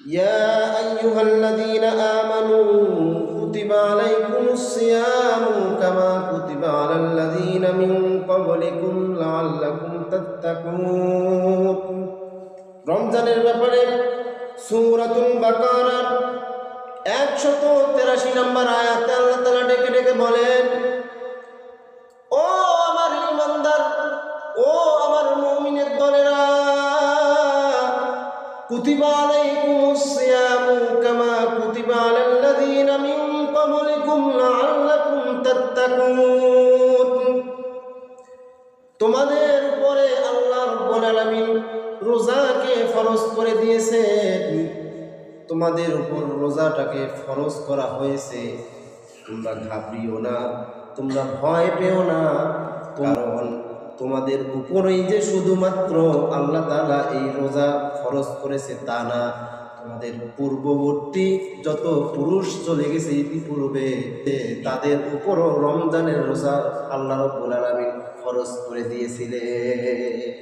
يا أيها الذين آمنوا كتب عليكم الصيام كما كتب على الذين من قبلكم لعلكم تتقون রমজানের ব্যাপারে সূরাতুল বাকারার একশত তেরাশি নম্বর আয়াতে আল্লাহ তাআলা ডেকে ডেকে বলেন ও আমার ইমানদার ও আমার মুমিনের দলেরা কুতিবা আলাইকুমুস সিয়ামু কামা কুতিবা আলাল লাযীনা মিন ক্বাবলিকুম লাআল্লাকুম তাত্তাকুন তোমাদের উপরে আল্লাহ রাব্বুল আলামিন রোজাকে ফরজ করে দিয়েছেন। তোমাদের উপর রোজাটাকে ফরজ করা হয়েছে। তোমরা ঘাবড়িও না, তোমরা ভয় পেও না। কারণ তোমাদের উপরেই যে শুধুমাত্র আল্লাহ তালা এই রোজা খরচ করেছে তা না, তোমাদের পূর্ববর্তী যত পুরুষ চলে গেছে ইতিপূর্বে তাদের উপরও রমজানের রোজা আল্লাহ রব্বুল আলমিন খরচ করে দিয়েছিলেন।